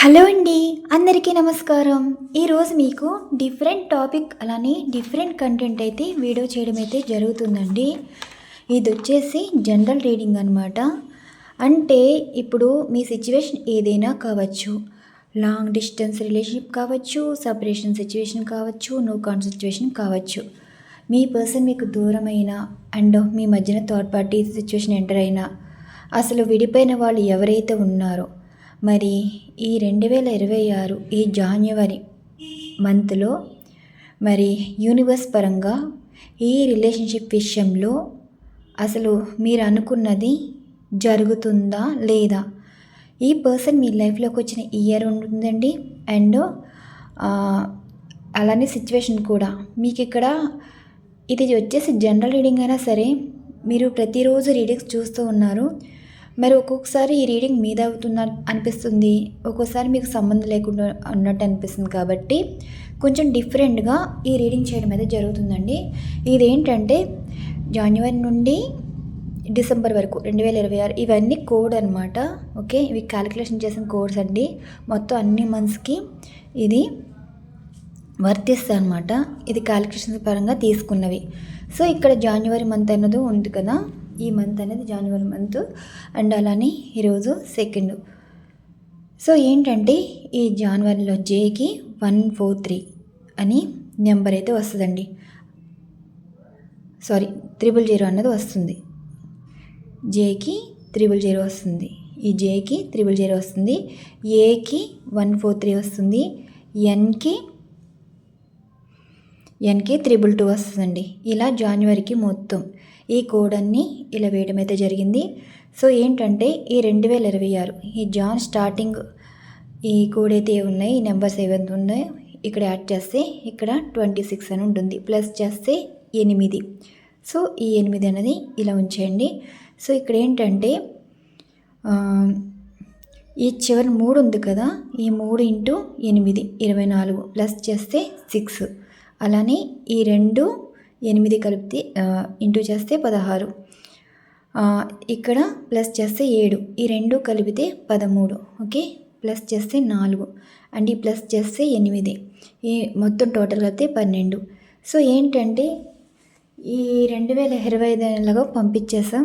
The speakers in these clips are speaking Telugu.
హలో అండి అందరికీ నమస్కారం. ఈరోజు మీకు డిఫరెంట్ టాపిక్ అలానే డిఫరెంట్ కంటెంట్ అయితే వీడియో చేయడం అయితే జరుగుతుందండి. ఇది వచ్చేసి జనరల్ రీడింగ్ అనమాట అంటే ఇప్పుడు మీ సిచ్యువేషన్ ఏదైనా కావచ్చు లాంగ్ డిస్టెన్స్ రిలేషన్షిప్ కావచ్చు సపరేషన్ సిచ్యువేషన్ కావచ్చు నో కాన్ సిచ్యువేషన్ కావచ్చు. మీ పర్సన్ మీకు దూరమైన అండ్ మీ మధ్యన థర్డ్ పార్టీ సిచ్యువేషన్ ఎంటర్ అయినా అసలు విడిపోయిన వాళ్ళు ఎవరైతే ఉన్నారో మరి ఈ రెండు వేల ఇరవై ఆరు ఈ జాన్యువరి మంత్లో మరి యూనివర్స్ పరంగా ఈ రిలేషన్షిప్ విషయంలో అసలు మీరు అనుకున్నది జరుగుతుందా లేదా? ఈ పర్సన్ మీ లైఫ్లోకి వచ్చిన ఇయర్ ఉంటుందండి. అండ్ అలానే సిచ్యువేషన్ కూడా. మీకు ఇక్కడ ఇది వచ్చేసి జనరల్ రీడింగ్ అయినా సరే మీరు ప్రతిరోజు రీడింగ్స్ చూస్తూ ఉన్నారు. మరి ఒక్కొక్కసారి ఈ రీడింగ్ మీద అవుతున్న అనిపిస్తుంది. ఒక్కోసారి మీకు సంబంధం లేకుండా ఉన్నట్టు అనిపిస్తుంది కాబట్టి కొంచెం డిఫరెంట్గా ఈ రీడింగ్ చేయడం అయితే జరుగుతుందండి. ఇదేంటంటే జనవరి నుండి డిసెంబర్ వరకు రెండు వేల ఇరవై ఆరు ఇవన్నీ కోడ్ అనమాట ఓకే ఇవి క్యాలిక్యులేషన్ చేసిన కోడ్స్ అండి. మొత్తం అన్ని మంత్స్కి ఇది వర్తిస్తుంది అనమాట ఇది క్యాలిక్యులేషన్ పరంగా తీసుకున్నవి. సో ఇక్కడ జనవరి మంత్ అన్నది ఉంది కదా. ఈ మంత్ అనేది జనవరి మంత్ అండ్ అలానే ఈరోజు సెకండ్ సో ఏంటంటే ఈ జనవరిలో జేకి వన్ ఫోర్ త్రీ అని నెంబర్ అయితే వస్తుందండి. సారీ త్రిబుల్ జీరో అన్నది వస్తుంది. జేకి త్రిబుల్ జీరో వస్తుంది. ఈ జేకి త్రిబుల్ జీరో వస్తుంది. ఏకి వన్ ఫోర్ త్రీ వస్తుంది. ఎన్కి ఎన్కి త్రిబుల్ టూ వస్తుందండి. ఇలా జనవరికి మొత్తం. ఈ కోడ్ అన్ని ఇలా వేయడం అయితే జరిగింది. సో ఏంటంటే ఈ రెండు వేల ఇరవై ఆరు ఈ జాన్ స్టార్టింగ్ ఈ కోడ్ అయితే ఉన్నాయి ఈ నెంబర్స్ ఏవైతే ఉన్నాయో. ఇక్కడ యాడ్ చేస్తే ఇక్కడ ట్వంటీ సిక్స్ అని ఉంటుంది ప్లస్ చేస్తే ఎనిమిది. సో ఈ ఎనిమిది అనేది ఇలా ఉంచేయండి. సో ఇక్కడ ఏంటంటే ఈ చివరి మూడు ఉంది కదా ఈ మూడు ఇంటూ ఎనిమిది ఇరవై నాలుగు ప్లస్ చేస్తే సిక్స్. అలానే ఈ రెండు ఎనిమిది కలిపితే ఇంటూ చేస్తే పదహారు. ఇక్కడ ప్లస్ చేస్తే ఏడు. ఈ రెండు కలిపితే పదమూడు. ఓకే? ప్లస్ చేస్తే నాలుగు. అండ్ ఈ ప్లస్ చేస్తే ఎనిమిది. ఈ మొత్తం టోటల్ కలిపితే పన్నెండు. సో ఏంటంటే ఈ రెండు వేల ఇరవై ఐదు నెలలుగా పంపించేసాం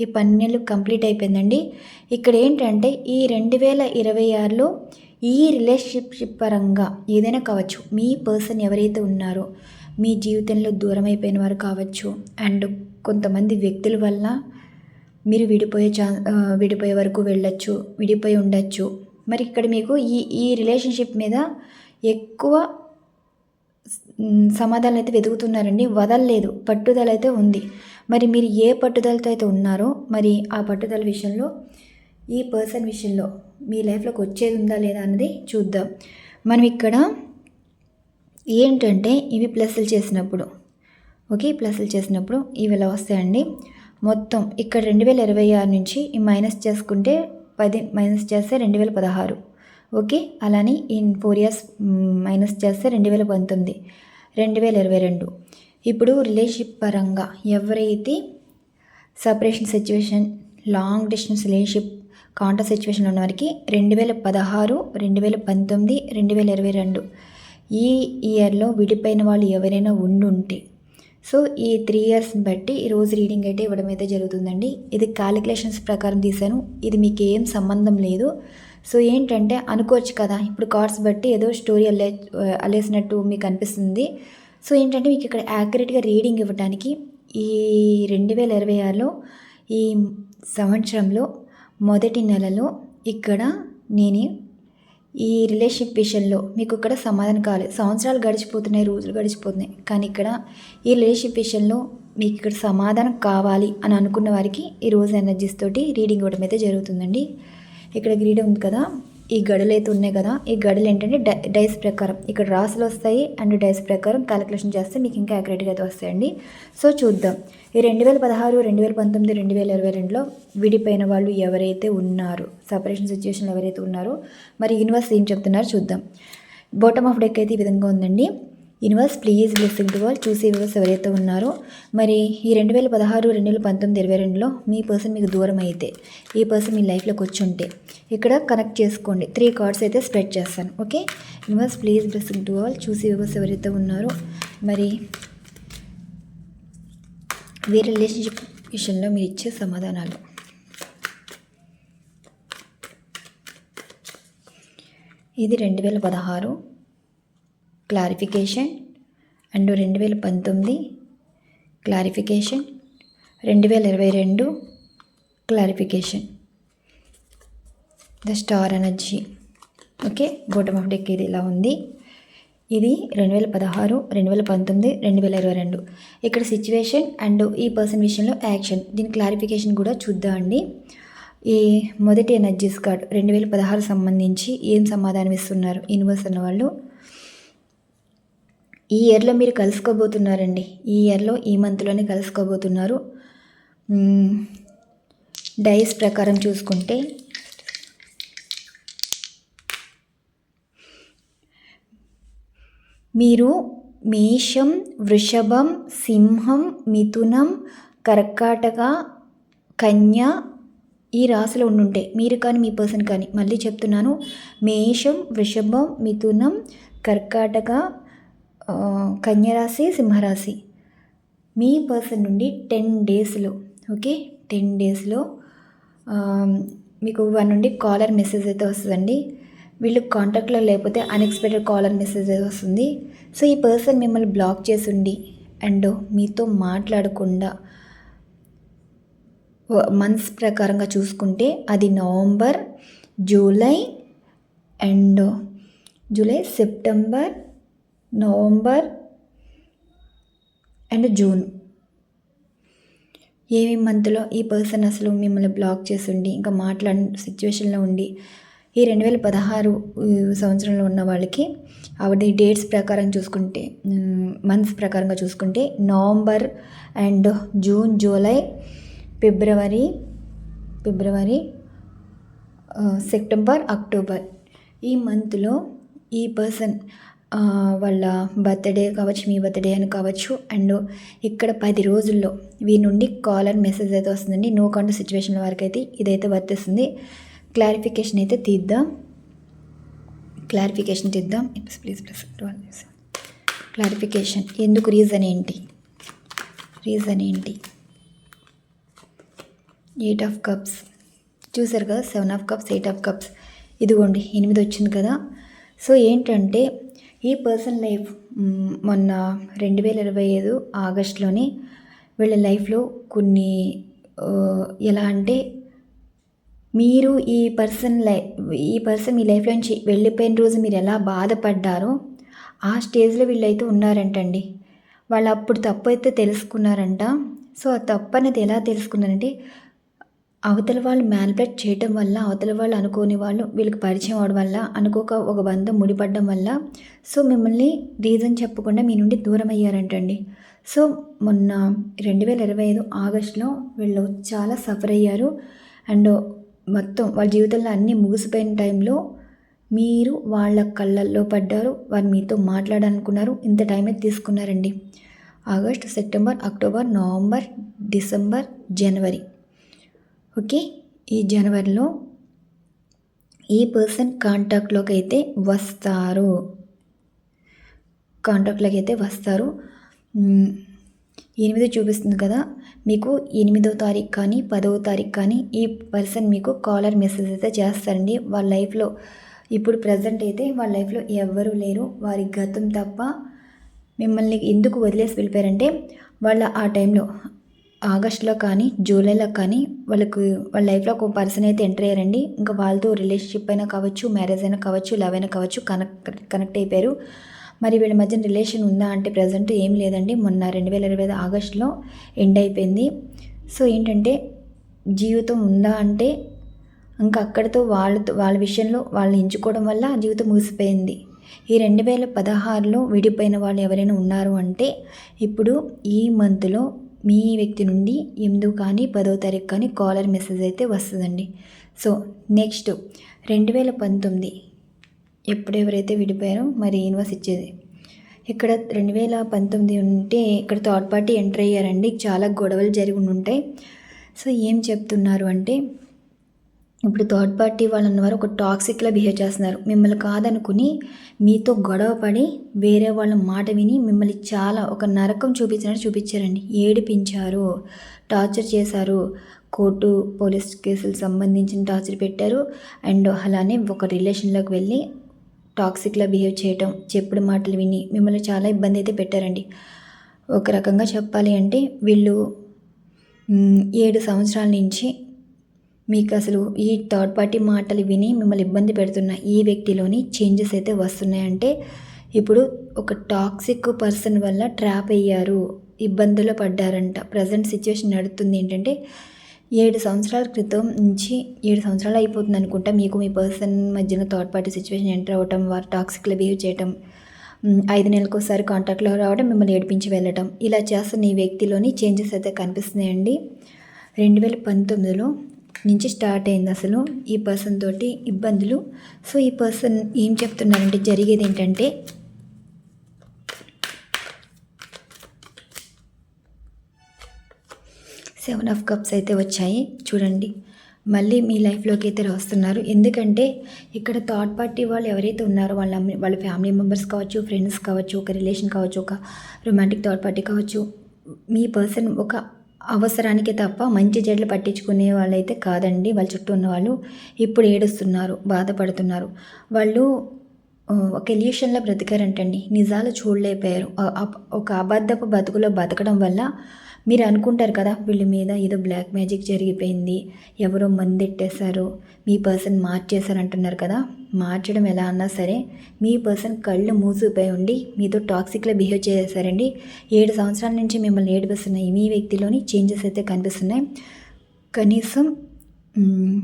ఈ పన్నెండు కంప్లీట్ అయిపోయిందండి. ఇక్కడ ఏంటంటే ఈ రెండు వేల ఇరవై ఆరులో ఈ రిలేషన్షిప్ పరంగా ఏదైనా కావచ్చు మీ పర్సన్ ఎవరైతే ఉన్నారో మీ జీవితంలో దూరం అయిపోయిన వారు కావచ్చు. అండ్ కొంతమంది వ్యక్తుల వల్ల మీరు విడిపోయే చా విడిపోయే వరకు వెళ్ళొచ్చు విడిపోయి ఉండొచ్చు. మరి ఇక్కడ మీకు ఈ ఈ రిలేషన్షిప్ మీద ఎక్కువ సమాధానం అయితే వెతుకుతున్నారండి. వదలలేదు. పట్టుదల అయితే ఉంది. మరి మీరు ఏ పట్టుదలతో అయితే ఉన్నారో మరి ఆ పట్టుదల విషయంలో ఈ పర్సన్ విషయంలో మీ లైఫ్లోకి వచ్చేది ఉందా లేదా అన్నది చూద్దాం. మనం ఇక్కడ ఏంటంటే ఇవి ప్లస్లు చేసినప్పుడు. ఓకే ప్లస్లు చేసినప్పుడు ఇవి ఇలా వస్తాయండి? మొత్తం ఇక్కడ రెండు వేల ఇరవై ఆరు నుంచి ఈ మైనస్ చేసుకుంటే పది మైనస్ చేస్తే రెండు వేల పదహారు. ఓకే అలానే ఇన్ ఫోర్ ఇయర్స్ మైనస్ చేస్తే రెండు వేల పంతొమ్మిది రెండు వేల ఇరవై రెండు. ఇప్పుడు రిలేషన్షిప్ పరంగా ఎవరైతే separation situation long distance relationship contact situation ఉన్న వారికి రెండు వేల పదహారు రెండు వేల పంతొమ్మిది రెండు వేల ఇరవై రెండు. ఈ ఇయర్లో విడిపోయిన వాళ్ళు ఎవరైనా ఉండుంటే. సో ఈ త్రీ ఇయర్స్ని బట్టి రోజు రీడింగ్ అయితే ఇవ్వడం అయితే జరుగుతుందండి. ఇది క్యాలిక్యులేషన్స్ ప్రకారం తీశాను. ఇది మీకు ఏం సంబంధం లేదు. సో ఏంటంటే అనుకోవచ్చు కదా ఇప్పుడు కార్డ్స్ బట్టి ఏదో స్టోరీ అల్లే అల్లేసినట్టు మీకు అనిపిస్తుంది. సో ఏంటంటే మీకు ఇక్కడ యాక్యురేట్గా రీడింగ్ ఇవ్వడానికి ఈ రెండు వేల ఇరవై ఆరులో ఈ సంవత్సరంలో మొదటి నెలలో ఇక్కడ నేను ఈ రిలేషన్షిప్ విషయంలో మీకు ఇక్కడ సమాధానం కావాలి. సంవత్సరాలు గడిచిపోతున్నాయి రోజులు గడిచిపోతున్నాయి. కానీ ఇక్కడ ఈ రిలేషన్షిప్ విషయంలో మీకు ఇక్కడ సమాధానం కావాలి అని అనుకున్న వారికి ఈ రోజు ఎనర్జీస్ తోటి రీడింగ్ ఇవ్వడం అయితే జరుగుతుందండి. ఇక్కడ గ్రీడ్ ఉంది కదా? ఈ గడులు అయితే ఉన్నాయి కదా ఈ గడులు ఏంటంటే డైస్ ప్రకారం. ఇక్కడ రాసులు వస్తాయి అండ్ డైస్ ప్రకారం క్యాలిక్యులేషన్ చేస్తే మీకు ఇంకా యాక్యురేట్గా అయితే వస్తాయండి. సో చూద్దాం. ఈ రెండు వేల పదహారు రెండు వేల పంతొమ్మిది రెండు వేల ఇరవై రెండులో విడిపోయిన వాళ్ళు ఎవరైతే ఉన్నారు సపరేషన్ సిచ్యువేషన్ ఎవరైతే ఉన్నారో మరి యూనివర్స్ ఏం చెప్తున్నారో చూద్దాం. బాటమ్ ఆఫ్ డెక్ అయితే ఈ విధంగా ఉందండి. యూనివర్స్ ప్లీజ్ బ్లెస్సింగ్ టు వాళ్ళు చూసే వ్యూవర్స్ ఎవరైతే ఉన్నారో. మరి ఈ రెండు వేల పదహారు రెండు వేల పంతొమ్మిది ఇరవై రెండులో మీ పర్సన్ మీకు దూరం అయితే ఈ పర్సన్ మీ లైఫ్లోకి వచ్చి ఉంటే ఇక్కడ కనెక్ట్ చేసుకోండి. త్రీ కార్డ్స్ అయితే స్ప్రెడ్ చేస్తాను okay universe please blessing to all చూసే వ్యూవర్స్ ఎవరైతే ఉన్నారో. మరి వేరే రిలేషన్షిప్ విషయంలో మీరు ఇచ్చే సమాధానాలు. ఇది రెండు వేల పదహారు. క్లారిఫికేషన్ అండ్ రెండు వేల పంతొమ్మిది క్లారిఫికేషన్ రెండు వేల ఇరవై రెండు clarification. The star energy. Okay bottom of deck ఇది ఇలా ఉంది. ఇది రెండు వేల పదహారు రెండు వేల పంతొమ్మిది రెండు వేల ఇరవై రెండు. ఇక్కడ సిచ్యువేషన్ అండ్ ఈ పర్సన్ విషయంలో యాక్షన్. దీని క్లారిఫికేషన్ కూడా చూద్దాం అండి ఈ మొదటి ఎనర్జీస్ కార్డ్ రెండు వేల పదహారు సంబంధించి ఏం సమాధానం ఇస్తున్నారు? యూనివర్స్ అన్న వాళ్ళు ఈ ఇయర్లో మీరు కలుసుకోబోతున్నారండి. ఈ ఇయర్లో ఈ మంత్లోనే కలుసుకోబోతున్నారు. డైస్ ప్రకారం చూసుకుంటే మీరు మేషం వృషభం సింహం మిథునం కర్కాటక కన్య ఈ రాశిలో ఉండుంటే మీరు కానీ మీ పర్సన్ కానీ మళ్ళీ చెప్తున్నాను. మేషం వృషభం మిథునం కర్కాటక కన్యరాశి సింహరాశి. మీ పర్సన్ నుండి టెన్ డేస్లో ఓకే? టెన్ డేస్లో మీకు వన్ నుండి కాలర్ మెసేజ్ అయితే వస్తుందండి. వీళ్ళు కాంటాక్ట్లో లేకపోతే అన్ఎక్స్పెక్టెడ్ కాలర్ మెసేజ్ అయితే వస్తుంది. సో ఈ పర్సన్ మిమ్మల్ని బ్లాక్ చేసి ఉండి అండ్ మీతో మాట్లాడకుండా మంత్స్ ప్రకారంగా చూసుకుంటే అది November July and July September November and June. ఏమి మంత్లో ఈ పర్సన్ అసలు మిమ్మల్ని బ్లాక్ చేసి ఉండి ఇంకా మాట్లాడిన సిచ్యువేషన్లో ఉండి ఈ రెండు వేల పదహారు సంవత్సరంలో ఉన్న వాళ్ళకి ఆవిడ డేట్స్ ప్రకారం చూసుకుంటే మంత్స్ ప్రకారంగా చూసుకుంటే November and June July February February September October. ఈ మంత్లో ఈ పర్సన్ వాళ్ళ బర్త్డే కావచ్చు మీ బర్త్డే అని కావచ్చు. అండ్ ఇక్కడ పది రోజుల్లో వీరి నుండి కాల్ అండ్ మెసేజ్ అయితే వస్తుందండి. నో కాంటాక్ట్ సిచ్యువేషన్ వరకు అయితే ఇదైతే వర్తిస్తుంది. క్లారిఫికేషన్ అయితే తీద్దాం. క్లారిఫికేషన్ తీద్దాం. ప్లీజ్ ప్లస్ క్లారిఫికేషన్ ఎందుకు? రీజన్ ఏంటి? రీజన్ ఏంటి? ఎయిట్ ఆఫ్ కప్స్ చూసారు కదా? Seven of cups eight of cups ఇదిగోండి ఎనిమిది వచ్చింది కదా? సో ఏంటంటే ఈ పర్సన్ లైఫ్ మొన్న రెండు వేల ఇరవై ఐదు ఆగస్టులోనే వీళ్ళ లైఫ్లో కొన్ని ఎలా అంటే మీరు ఈ పర్సన్ లై ఈ పర్సన్ మీ లైఫ్లో నుంచి వెళ్ళిపోయిన రోజు మీరు ఎలా బాధపడ్డారో ఆ స్టేజ్లో వీళ్ళైతే ఉన్నారంటండి. వాళ్ళు అప్పుడు తప్పు అయితే తెలుసుకున్నారంట. సో ఆ తప్పు అనేది ఎలా తెలుసుకున్నారంటే అవతల వాళ్ళు మ్యానిపులేట్ చేయటం వల్ల అవతల వాళ్ళు అనుకోని వాళ్ళు వీళ్ళకి పరిచయం అవడం వల్ల అనుకోక ఒక బంధం ముడిపడడం వల్ల సో మిమ్మల్ని రీజన్ చెప్పకుండా మీ నుండి దూరం అయ్యారంటండి. సో మొన్న రెండు వేల ఇరవై ఐదు ఆగస్టులో వీళ్ళు చాలా సఫర్ అయ్యారు. అండ్ మొత్తం వాళ్ళ జీవితంలో అన్నీ ముగిసిపోయిన టైంలో మీరు వాళ్ళ కళ్ళల్లో పడ్డారు వారు మీతో మాట్లాడాలనుకున్నారు ఇంత టైమే తీసుకున్నారండి. August September October November December January. Okay? ఈ జనవరిలో ఈ పర్సన్ కాంటాక్ట్లోకి అయితే వస్తారు కాంటాక్ట్లోకి అయితే వస్తారు ఎనిమిది చూపిస్తుంది కదా? మీకు ఎనిమిదో తారీఖు కానీ పదవ తారీఖు కానీ ఈ పర్సన్ మీకు కాలర్ మెసేజ్ అయితే చేస్తారండి. వాళ్ళ లైఫ్లో ఇప్పుడు ప్రజెంట్ అయితే వాళ్ళ లైఫ్లో ఎవ్వరూ లేరు. వారి గతం తప్ప మిమ్మల్ని ఎందుకు వదిలేసి వెళ్ళిపోయారంటే వాళ్ళ ఆ టైంలో ఆగస్ట్లో కానీ జూలైలో కానీ వాళ్ళకు వాళ్ళ లైఫ్లో ఒక పర్సన్ అయితే ఎంటర్ అయ్యారండి. ఇంకా వాళ్ళతో రిలేషన్షిప్ అయినా కావచ్చు మ్యారేజ్ అయినా కావచ్చు లవ్ అయినా కావచ్చు కనెక్ట్ కనెక్ట్ అయిపోయారు. మరి వీళ్ళ మధ్య రిలేషన్ ఉందా అంటే ప్రజెంట్ ఏం లేదండి. మొన్న రెండు వేల ఇరవై ఐదు ఆగస్టులో ఎండ్ అయిపోయింది. సో ఏంటంటే జీవితం ఉందా అంటే ఇంకా అక్కడితో వాళ్ళతో వాళ్ళ విషయంలో వాళ్ళని ఎంచుకోవడం వల్ల జీవితం ముగిసిపోయింది. ఈ రెండు వేల పదహారులో విడిపోయిన వాళ్ళు ఎవరైనా ఉన్నారు అంటే ఇప్పుడు ఈ మంత్లో మీ వ్యక్తి నుండి ఎనిమిదో కానీ పదో తారీఖు కానీ కాలర్ మెసేజ్ అయితే వస్తుందండి. సో నెక్స్ట్ రెండు వేల పంతొమ్మిది ఎప్పుడు ఎవరైతే విడిపోయారో మరి యూనివర్స్ ఇచ్చేది. ఇక్కడ రెండు వేల పంతొమ్మిది ఉంటే ఇక్కడ థర్డ్ పార్టీ ఎంటర్ అయ్యారండి. చాలా గొడవలు జరిగి ఉంటాయి సో ఏం చెప్తున్నారు అంటే ఇప్పుడు థర్డ్ పార్టీ వాళ్ళు అన్నవారు ఒక టాక్సిక్లా బిహేవ్ చేస్తున్నారు. మిమ్మల్ని కాదనుకుని మీతో గొడవ పడి వేరే వాళ్ళ మాట విని మిమ్మల్ని చాలా ఒక నరకం చూపించినట్టు చూపించారండి. ఏడిపించారు టార్చర్ చేశారు కోర్టు పోలీస్ కేసులు సంబంధించిన టార్చర్ పెట్టారు అండ్ అలానే ఒక రిలేషన్లోకి వెళ్ళి టాక్సిక్లా బిహేవ్ చేయటం చెప్పుడు మాటలు విని మిమ్మల్ని చాలా ఇబ్బంది అయితే పెట్టారండి. ఒక రకంగా చెప్పాలి అంటే వీళ్ళు ఏడు సంవత్సరాల నుంచి మీకు అసలు ఈ థర్డ్ పార్టీ మాటలు విని మిమ్మల్ని ఇబ్బంది పెడుతున్న ఈ వ్యక్తిలోని చేంజెస్ అయితే వస్తున్నాయంటే ఇప్పుడు ఒక టాక్సిక్ పర్సన్ వల్ల ట్రాప్ అయ్యారు ఇబ్బందులు పడ్డారంట. ప్రజెంట్ సిచ్యువేషన్ నడుస్తుంది ఏంటంటే ఏడు సంవత్సరాల క్రితం నుంచి ఏడు సంవత్సరాలు అయిపోతుంది అనుకుంటా మీకు మీ పర్సన్ మధ్యన థర్డ్ పార్టీ సిచ్యువేషన్ ఎంటర్ అవ్వటం వారు టాక్సిక్లో బిహేవ్ చేయటం ఐదు నెలలకు ఒకసారి కాంటాక్ట్లో రావడం మిమ్మల్ని ఏడిపించి వెళ్ళటం. ఇలా చేస్తున్న ఈ వ్యక్తిలోని చేంజెస్ అయితే కనిపిస్తున్నాయండి. రెండు వేల పంతొమ్మిదిలో నుంచి స్టార్ట్ అయింది అసలు ఈ పర్సన్ తోటి ఇబ్బందులు. సో ఈ పర్సన్ ఏం చెప్తున్నారంటే జరిగేది ఏంటంటే సెవెన్ ఆఫ్ కప్స్ అయితే వచ్చాయి. చూడండి. మళ్ళీ మీ లైఫ్లోకి అయితే వస్తున్నారు ఎందుకంటే ఇక్కడ థర్డ్ పార్టీ వాళ్ళు ఎవరైతే ఉన్నారో వాళ్ళ వాళ్ళ ఫ్యామిలీ మెంబర్స్ కావచ్చు ఫ్రెండ్స్ కావచ్చు ఒక రిలేషన్ కావచ్చు ఒక రొమాంటిక్ థర్డ్ పార్టీ కావచ్చు మీ పర్సన్ ఒక అవసరానికి తప్ప మంచి చెడ్లు పట్టించుకునే వాళ్ళైతే కాదండి. వాళ్ళ చుట్టూ ఉన్న వాళ్ళు ఇప్పుడు ఏడుస్తున్నారు బాధపడుతున్నారు. వాళ్ళు ఒక ఎల్యూషన్లో బ్రతికారంటండి. నిజాలు చూడలేకపోయారు. ఒక అబద్ధపు బతుకులో బతకడం వల్ల మీరు అనుకుంటారు కదా వీళ్ళ మీద ఏదో బ్లాక్ మ్యాజిక్ జరిగిపోయింది ఎవరో మందెట్టేశారు మీ పర్సన్ మార్చేశారు అంటున్నారు కదా. మార్చడం ఎలా అన్నా సరే మీ పర్సన్ కళ్ళు మూసిపోయి ఉండి మీతో టాక్సిక్లో బిహేవ్ చేశారండి. ఏడు సంవత్సరాల నుంచి మిమ్మల్ని ఏడిపిస్తున్నాయి మీ వ్యక్తిలోని చేంజెస్ అయితే కనిపిస్తున్నాయి. కనీసం మ్,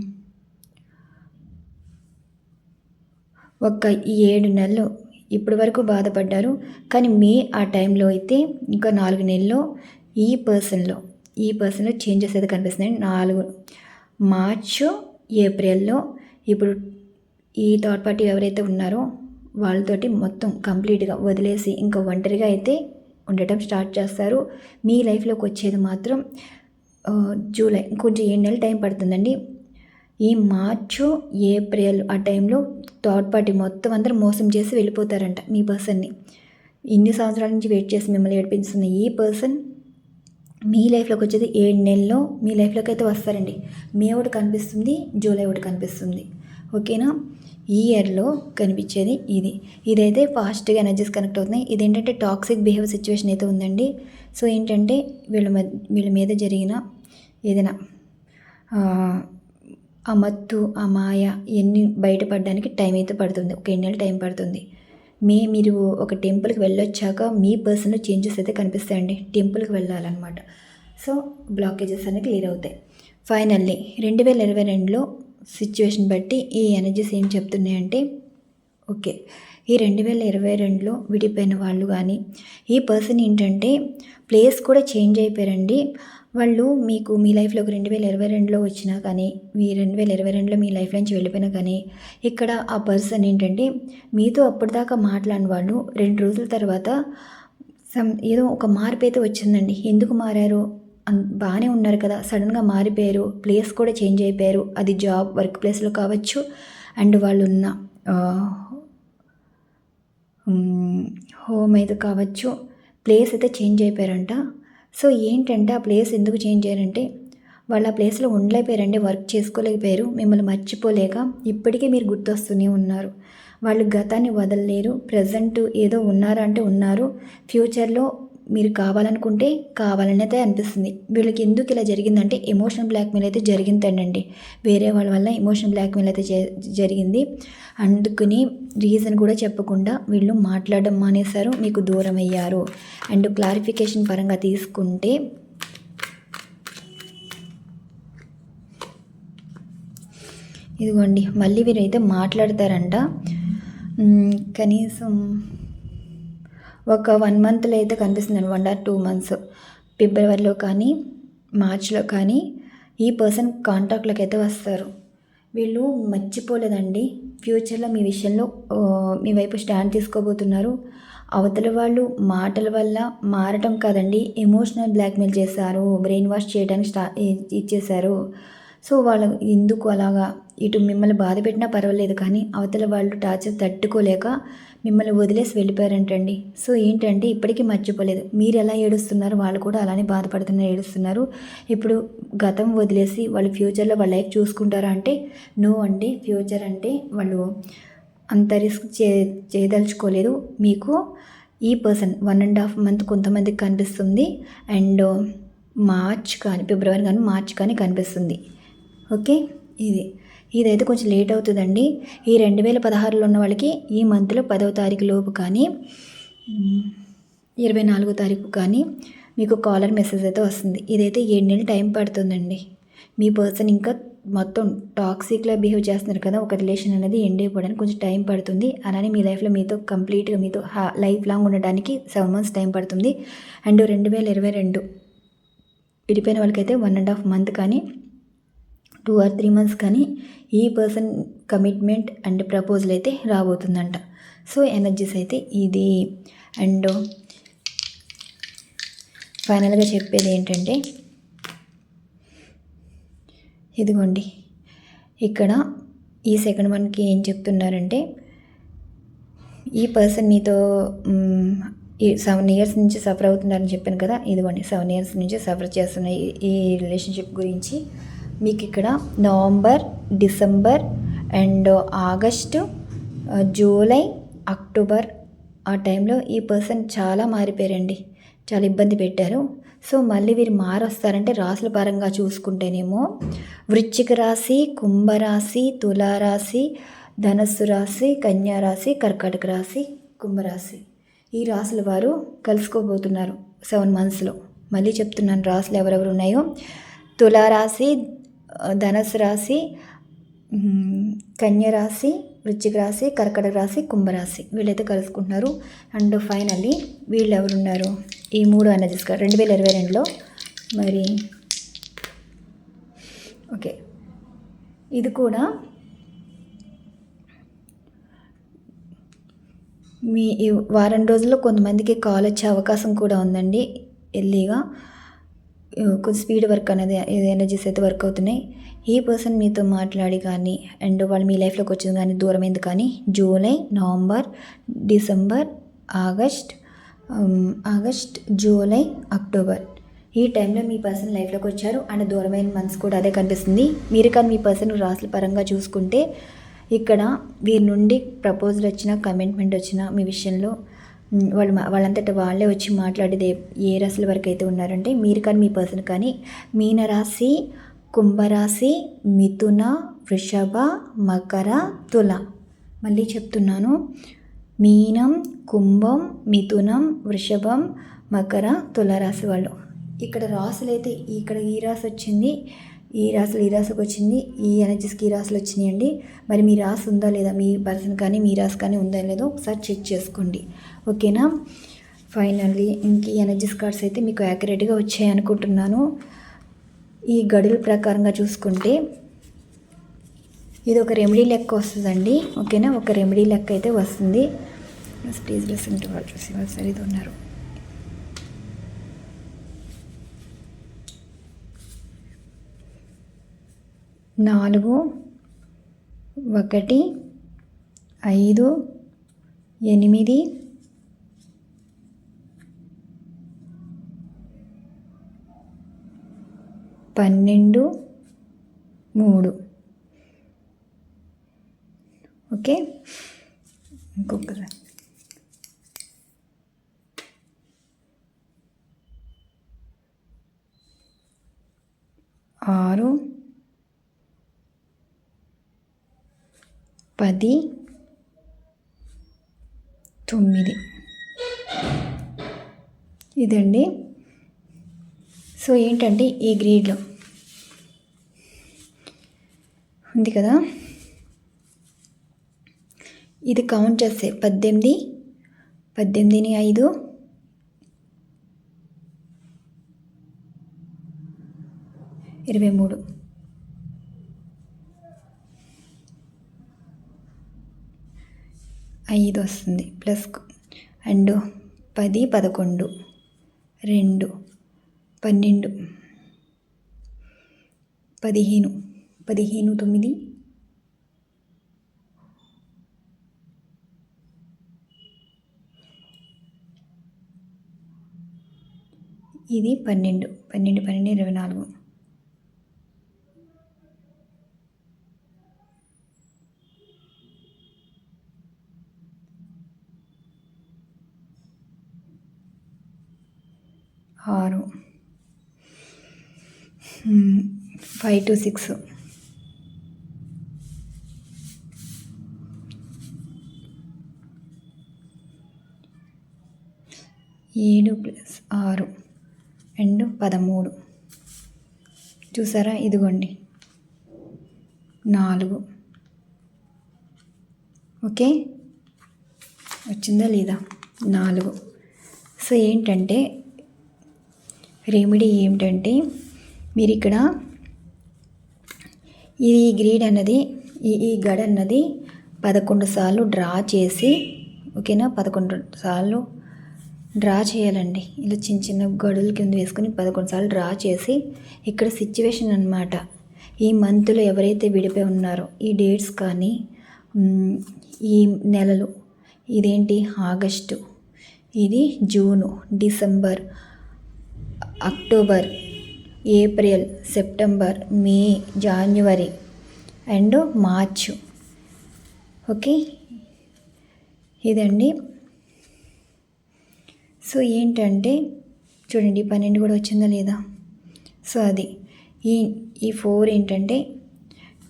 ఒక్క ఈ ఏడు నెలలు ఇప్పటి వరకు బాధపడ్డారు. కానీ మే ఆ టైంలో అయితే ఇంకా నాలుగు నెలల్లో ఈ పర్సన్లో ఈ పర్సన్లో చేంజెస్ అయితే కనిపిస్తున్నాయి. నాలుగు మార్చు ఏప్రిల్లో ఇప్పుడు ఈ థర్డ్ పార్టీ ఎవరైతే ఉన్నారో వాళ్ళతోటి మొత్తం కంప్లీట్గా వదిలేసి ఇంకా ఒంటరిగా అయితే ఉండటం స్టార్ట్ చేస్తారు. మీ లైఫ్లోకి వచ్చేది మాత్రం జూలై కొంచెం ఏడు నెలలు టైం పడుతుందండి. ఈ మార్చు ఏప్రిల్ ఆ టైంలో థర్డ్ పార్టీ మొత్తం అందరూ మోసం చేసి వెళ్ళిపోతారంట మీ పర్సన్ని. ఇన్ని సంవత్సరాల నుంచి వెయిట్ చేసి మిమ్మల్ని ఏడిపిస్తున్న ఈ పర్సన్ మీ లైఫ్లోకి వచ్చేది ఏడు నెలల్లో మీ లైఫ్లోకి అయితే వస్తారండి. మే ఒకటి కనిపిస్తుంది జూలై ఒకటి కనిపిస్తుంది. ఓకేనా? ఈ ఇయర్లో కనిపించేది ఇది. ఇదైతే ఫాస్ట్గా ఎనర్జీస్ కనెక్ట్ అవుతున్నాయి. ఇదేంటంటే టాక్సిక్ బిహేవియర్ సిచ్యువేషన్ అయితే ఉందండి. సో ఏంటంటే వీళ్ళ మీద వీళ్ళ మీద జరిగిన ఏదైనా ఆ, మత్తు ఆ మాయ ఇవన్నీ బయటపడడానికి టైం అయితే పడుతుంది. ఒక ఎన్ని నెలలు టైం పడుతుంది. మే మీరు ఒక టెంపుల్కి వెళ్ళొచ్చాక మీ పర్సన్లో చేంజెస్ అయితే కనిపిస్తాయండి. టెంపుల్కి వెళ్ళాలన్నమాట. సో బ్లాకేజెస్ అనేవి క్లియర్ అవుతాయి. ఫైనల్లీ రెండు వేల ఇరవై రెండులో సిచ్యువేషన్ బట్టి ఈ ఎనర్జీస్ ఏం చెప్తున్నాయంటే ఓకే ఈ రెండు వేల ఇరవై రెండులో విడిపోయిన వాళ్ళు కానీ ఈ పర్సన్ ఏంటంటే ప్లేస్ కూడా చేంజ్ అయిపోయారండి. వాళ్ళు మీకు మీ లైఫ్లోకి రెండు వేల ఇరవై రెండులో వచ్చినా కానీ మీ రెండు వేల ఇరవై రెండులో మీ లైఫ్ నుంచి వెళ్ళిపోయినా కానీ ఇక్కడ ఆ పర్సన్ ఏంటంటే మీతో అప్పటిదాకా మాట్లాడిన వాళ్ళు రెండు రోజుల తర్వాత సమ్ ఏదో ఒక మార్పు అయితే వచ్చిందండి. ఎందుకు మారారు? అన్- బాగానే ఉన్నారు కదా సడన్గా మారిపోయారు ప్లేస్ కూడా చేంజ్ అయిపోయారు. అది జాబ్ వర్క్ ప్లేస్లో కావచ్చు. అండ్ వాళ్ళు ఉన్న హోమ్ అయితే కావచ్చు. ప్లేస్ అయితే చేంజ్ అయిపోయారంట. సో ఏంటంటే ఆ ప్లేస్ ఎందుకు చేంజ్ అయ్యారంటే వాళ్ళు ఆ ప్లేస్లో ఉండలేకపోయారండి వర్క్ చేసుకోలేకపోయారు మిమ్మల్ని మర్చిపోలేక ఇప్పటికీ మీరు గుర్తొస్తూనే ఉన్నారు. వాళ్ళు గతాన్ని వదలలేరు ప్రజెంట్ ఏదో ఉన్నారంటే ఉన్నారు. ఫ్యూచర్లో మీరు కావాలనుకుంటే కావాలనైతే అనిపిస్తుంది. వీళ్ళకి ఎందుకు ఇలా జరిగిందంటే ఎమోషనల్ బ్లాక్మెయిల్ అయితే జరిగిందండి వేరే వాళ్ళ వల్ల ఎమోషనల్ బ్లాక్మెయిల్ అయితే జ- జరిగింది. అందుకని రీజన్ కూడా చెప్పకుండా వీళ్ళు మాట్లాడడం మానేశారు. మీకు దూరం అయ్యారు. అండ్ క్లారిఫికేషన్ పరంగా తీసుకుంటే ఇదిగోండి మళ్ళీ వీరైతే మాట్లాడతారంట. కనీసం ఒక వన్ మంత్లో అయితే కనిపిస్తుంది వన్ ఆర్ టూ మంత్స్. ఫిబ్రవరిలో కానీ మార్చ్లో కానీ ఈ పర్సన్ కాంటాక్ట్లోకి అయితే వస్తారు. వీళ్ళు మర్చిపోలేదండి. ఫ్యూచర్లో మీ విషయంలో మీ వైపు స్టాండ్ తీసుకోబోతున్నారు. అవతల వాళ్ళు మాటల వల్ల మారటం కాదండి ఎమోషనల్ బ్లాక్మెయిల్ చేశారు బ్రెయిన్ వాష్ చేయడానికి స్టా ఇచ్చేశారు. సో వాళ్ళు ఎందుకు అలాగా? ఇటు మిమ్మల్ని బాధ పెట్టినా పర్వాలేదు కానీ అవతల వాళ్ళు టార్చర్ తట్టుకోలేక మిమ్మల్ని వదిలేసి వెళ్ళిపోయారంటండి. సో ఏంటంటే ఇప్పటికీ మర్చిపోలేదు. మీరు ఎలా ఏడుస్తున్నారు? వాళ్ళు కూడా అలానే బాధపడుతున్నారు ఏడుస్తున్నారు. ఇప్పుడు గతం వదిలేసి వాళ్ళు ఫ్యూచర్లో వాళ్ళ లైఫ్ చూసుకుంటారా అంటే నో అండి ఫ్యూచర్ అంటే వాళ్ళు అంత రిస్క్ చే చేయదలుచుకోలేదు. మీకు ఈ person one and half month కొంతమందికి కనిపిస్తుంది. అండ్ మార్చ్ కానీ ఫిబ్రవరి కానీ మార్చ్ కానీ కనిపిస్తుంది. ఓకే? ఇది. ఇదైతే కొంచెం లేట్ అవుతుందండి. ఈ రెండు వేల పదహారులో ఉన్న వాళ్ళకి ఈ మంత్లో పదవ తారీఖు లోపు కానీ ఇరవై నాలుగో తారీఖు కానీ మీకు కాలర్ మెసేజ్ అయితే వస్తుంది. ఇదైతే ఏడు నెలలు టైం పడుతుందండి. మీ పర్సన్ ఇంకా మొత్తం టాక్సిక్లా బిహేవ్ చేస్తున్నారు కదా ఒక రిలేషన్ అనేది ఎండ్ అయిపోవడానికి కొంచెం టైం పడుతుంది. అలానే మీ లైఫ్లో మీతో కంప్లీట్గా మీతో లైఫ్ లాంగ్ ఉండడానికి సెవెన్ మంత్స్ టైం పడుతుంది. అండ్ రెండు వేల ఇరవై రెండు విడిపోయిన వాళ్ళకైతే వన్ అండ్ హాఫ్ మంత్ కానీ టూ ఆర్ త్రీ మంత్స్ కానీ ఈ పర్సన్ కమిట్మెంట్ అండ్ ప్రపోజల్ అయితే రాబోతుందంట. సో ఎనర్జీస్ అయితే ఇది. అండ్ ఫైనల్గా చెప్పేది ఏంటంటే ఇదిగోండి. ఇక్కడ ఈ సెకండ్ వన్కి ఏం చెప్తున్నారంటే ఈ పర్సన్ మీతో ఈ సెవెన్ ఇయర్స్ నుంచి సఫర్ అవుతున్నారని చెప్పాను కదా ఇదిగోండి. సెవెన్ ఇయర్స్ నుంచి సఫర్ చేస్తున్న ఈ రిలేషన్షిప్ గురించి మీకు ఇక్కడ November December and August July October ఆ టైంలో ఈ పర్సన్ చాలా మారిపోయారండి. చాలా ఇబ్బంది పెట్టారు. సో మళ్ళీ వీరు మారొస్తారంటే రాసుల పరంగా చూసుకుంటేనేమో వృశ్చిక రాశి కుంభరాశి తులారాశి ధనస్సు రాశి కన్యారాశి కర్కాటక రాశి కుంభరాశి. ఈ రాసుల వారు కలుసుకోబోతున్నారు సెవెన్ మంత్స్లో. మళ్ళీ చెప్తున్నాను రాశులు ఎవరెవరు ఉన్నాయో. తులారాశి ధనస్సు రాశి కన్య రాశి వృశ్చిక రాశి కర్కటక రాశి కుంభరాశి వీళ్ళైతే కలుసుకుంటున్నారు. అండ్ ఫైనల్లీ వీళ్ళు ఎవరున్నారు ఈ మూడు ఎనర్జీస్ రెండు వేల ఇరవై రెండులో. మరి ఓకే. ఇది కూడా మీ వారం రోజుల్లో కొంతమందికి కాల్ వచ్చే అవకాశం కూడా ఉందండి ఎల్లీగా స్పీడ్ వర్క్ అనేది ఏదైనా అయితే వర్క్ అవుతున్నాయి. ఈ పర్సన్ మీతో మాట్లాడి కానీ అండ్ వాళ్ళు మీ లైఫ్లోకి వచ్చింది కానీ దూరమైంది కానీ July November December August August July October. ఈ టైంలో మీ పర్సన్ లైఫ్లోకి వచ్చారు అండ్ దూరమైన మంత్స్ కూడా అదే కనిపిస్తుంది. మీరు కానీ మీ పర్సన్ రాసుల పరంగా చూసుకుంటే ఇక్కడ వీరి నుండి ప్రపోజల్ వచ్చిన కమిట్మెంట్ వచ్చిన మీ విషయంలో వాళ్ళు వాళ్ళంతటా వాళ్ళే వచ్చి మాట్లాడేది ఏ రాశుల వరకు అయితే ఉన్నారంటే మీరు కానీ మీ పర్సన్ కానీ మీనరాశి కుంభరాశి మిథున వృషభ మకర తుల. మళ్ళీ చెప్తున్నాను. మీనం కుంభం మిథునం వృషభం మకర తుల రాశి వాళ్ళు. ఇక్కడ రాసులు అయితే ఇక్కడ ఈ రాశి వచ్చింది ఈ రాసులు ఈ రాసుకు వచ్చింది. ఈ ఎనర్జీస్కి ఈ రాసులు వచ్చినాయండి. మరి మీ రాశి ఉందా లేదా మీ పర్సన్ కానీ మీ రాశి కానీ ఉందా లేదో ఒకసారి చెక్ చేసుకోండి. ఓకేనా? ఫైనల్లీ ఇంక ఈ ఎనర్జీస్ కార్డ్స్ అయితే మీకు యాక్యురేట్గా వచ్చాయి అనుకుంటున్నాను. ఈ గడుల ప్రకారంగా చూసుకుంటే ఇది ఒక రెమెడీ లెక్క వస్తుందండి. ఓకేనా? ఒక రెమెడీ లెక్క అయితే వస్తుంది. ప్లీజ్ లిసన్ వాళ్ళు చూసి వాళ్ళు సరిది ఉన్నారు. నాలుగు ఒకటి ఐదు ఎనిమిది పన్నెండు మూడు. ఓకే? ఇంకొకసారి. ఆరు పది తొమ్మిది. ఇదండి. సో ఏంటంటే ఈ గ్రేడ్లో? ఉంది కదా? ఇది కౌంట్ చేస్తే పద్దెనిమిది పద్దెనిమిదిని ఐదు. ఇరవై మూడు. ఐదు వస్తుంది ప్లస్ అండ్ పది పదకొండు రెండు పన్నెండు పదిహేను పదిహేను తొమ్మిది ఇది పన్నెండు పన్నెండు పన్నెండు ఇరవై నాలుగు ఆరు ఫైవ్ టు సిక్స్. ఏడు ప్లస్ ఆరు. అండ్ పదమూడు. చూసారా? ఇదిగోండి. నాలుగు. ఓకే? వచ్చిందా లేదా? నాలుగు. సో ఏంటంటే రెమెడీ ఏమిటంటే మీరు ఇక్కడ ఈ గ్రీడ్ అన్నది ఈ ఈ గడ అన్నది పదకొండు సార్లు డ్రా చేసి ఓకేనా? పదకొండు సార్లు డ్రా చేయాలండి. ఇలా చిన్న చిన్న గడుల కింద వేసుకొని పదకొండు సార్లు డ్రా చేసి ఇక్కడ సిచ్యువేషన్ అనమాట ఈ మంత్లో ఎవరైతే విడిపోయి ఉన్నారో ఈ డేట్స్ కానీ ఈ నెలలు ఇదేంటి? ఆగస్టు. ఇది June December October. April September May January and March. Okay? ఇదండి. సో ఏంటంటే చూడండి పన్నెండు కూడా వచ్చిందా లేదా? సో అది. ఈ ఈ ఫోర్ ఏంటంటే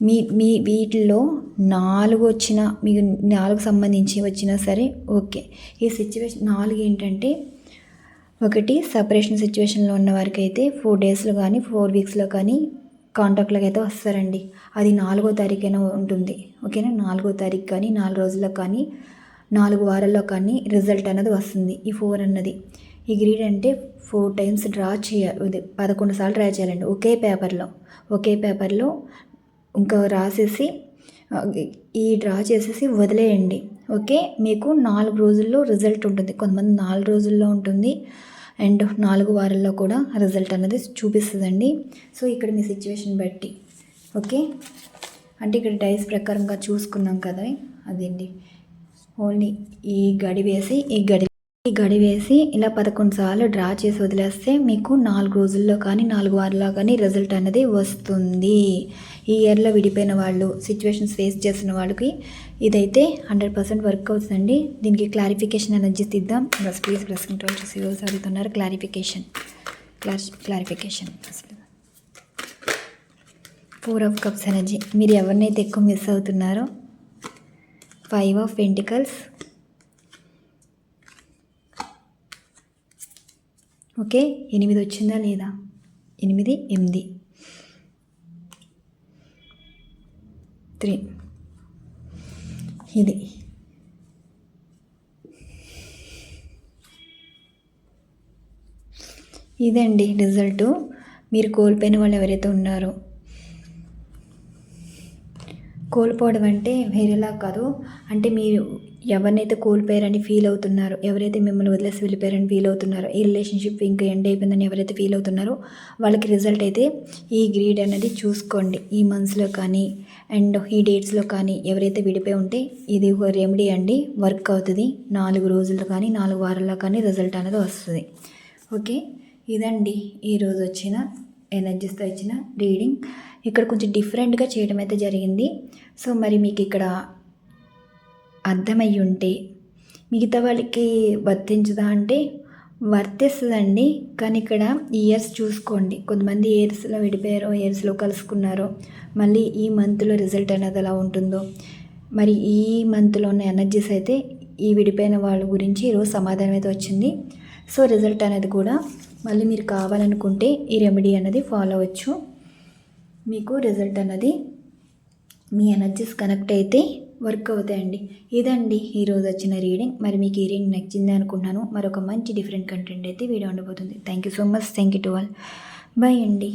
మీ మీ వీటిల్లో నాలుగు వచ్చిన మీకు నాలుగు సంబంధించి వచ్చినా సరే ఓకే. ఈ సిచ్యువేషన్ నాలుగు ఏంటంటే ఒకటి సపరేషన్ సిచ్యువేషన్లో ఉన్న వారికి అయితే ఫోర్ డేస్లో కానీ ఫోర్ వీక్స్లో కానీ కాంటాక్ట్లోకి అయితే వస్తారండి. అది నాలుగో తారీఖైనా ఉంటుంది. ఓకేనా? నాలుగో తారీఖు కానీ నాలుగు రోజుల్లో కానీ నాలుగు వారాల్లో కానీ రిజల్ట్ అనేది వస్తుంది. ఈ ఫోర్ అన్నది. ఈ గ్రీడ్ అంటే ఫోర్ టైమ్స్ డ్రా చేయాలి పదకొండు సార్లు డ్రా చేయాలండి. ఒకే పేపర్లో ఒకే పేపర్లో ఇంకా రాసేసి ఈ డ్రా చేసేసి వదిలేయండి. ఓకే? మీకు నాలుగు రోజుల్లో రిజల్ట్ ఉంటుంది. కొంతమంది నాలుగు రోజుల్లో ఉంటుంది. అండ్ నాలుగు వారాల్లో కూడా రిజల్ట్ అనేది చూపిస్తుందండి. సో ఇక్కడ మీ సిచ్యువేషన్ బట్టి ఓకే? అంటే ఇక్కడ డైస్ ప్రకారంగా చూసుకున్నాం కదా అదండి ఓన్లీ ఈ గడి వేసి ఈ గడి ఈ గడివేసి ఇలా పదకొండు సార్లు డ్రా చేసి వదిలేస్తే మీకు నాలుగు రోజుల్లో కానీ నాలుగు వారాల్లో కానీ రిజల్ట్ అనేది వస్తుంది. ఈ ఇయర్లో విడిపోయిన వాళ్ళు సిచ్యువేషన్స్ ఫేస్ చేసిన వాళ్ళకి ఇదైతే హండ్రెడ్ పర్సెంట్ వర్క్ అవుతుందండి. దీనికి క్లారిఫికేషన్ అనేది ఇద్దాం బస్ ప్లీజ్ ప్రెస్ కంట్రోల్ చేసి అడుగుతున్నారు క్లారిఫికేషన్. క్లారి క్లారిఫికేషన్. అసలు ఫోర్ ఆఫ్ కప్స్ ఎనర్జీ. మీరు ఎవరినైతే ఎక్కువ మిస్ అవుతున్నారో? Five of pentacles. ఓకే? ఎనిమిది వచ్చిందా లేదా? ఎనిమిది ఎనిమిది. త్రీ. ఇది. ఇదండి రిజల్టు. మీరు కోల్పోయిన వాళ్ళు ఎవరైతే ఉన్నారో. కోల్పోవడం అంటే వేరేలా కాదు. అంటే మీరు ఎవరినైతే కోల్పోయారని ఫీల్ అవుతున్నారో ఎవరైతే మిమ్మల్ని వదిలేసి వెళ్ళిపోయారని ఫీల్ అవుతున్నారో ఈ రిలేషన్షిప్ ఇంకా ఎండ్ అయిపోయిందని ఎవరైతే ఫీల్ అవుతున్నారో వాళ్ళకి రిజల్ట్ అయితే ఈ గ్రీడ్ అనేది చూసుకోండి. ఈ మంత్స్లో కానీ అండ్ ఈ డేట్స్లో కానీ ఎవరైతే విడిపోయి ఉంటే ఇది ఒక రెమెడీ అండి. వర్క్ అవుతుంది. నాలుగు రోజుల్లో కానీ నాలుగు వారాల్లో కానీ రిజల్ట్ అనేది వస్తుంది. ఓకే ఇదండి ఈరోజు వచ్చిన ఎనర్జీస్తో ఇచ్చిన రీడింగ్ ఇక్కడ కొంచెం డిఫరెంట్గా చేయడం అయితే జరిగింది. సో మరి మీకు ఇక్కడ అర్థమయ్యుంటే మిగతా వాళ్ళకి వర్తించదా అంటే వర్తిస్తుందండి. కానీ ఇక్కడ ఇయర్స్ చూసుకోండి. కొంతమంది ఇయర్స్లో విడిపోయారో ఇయర్స్లో కలుసుకున్నారో మళ్ళీ ఈ మంత్లో రిజల్ట్ అనేది ఎలా ఉంటుందో. మరి ఈ మంత్లో ఉన్న ఎనర్జీస్ అయితే ఈ విడిపోయిన వాళ్ళ గురించి ఈరోజు సమాధానం అయితే వచ్చింది. సో రిజల్ట్ అనేది కూడా మళ్ళీ మీరు కావాలనుకుంటే ఈ రెమెడీ అనేది ఫాలో అవ్వచ్చు. మీకు రిజల్ట్ అన్నది మీ ఎనర్జీస్ కనెక్ట్ అయితే వర్క్ అవుతాయండి. ఇదండి ఈరోజు వచ్చిన రీడింగ్. మరి మీకు ఈ రీడింగ్ నచ్చింది అనుకుంటున్నాను. మరొక మంచి డిఫరెంట్ కంటెంట్ అయితే వీడియో ఉండబోతుంది. Thank you so much thank you to all bye అండి.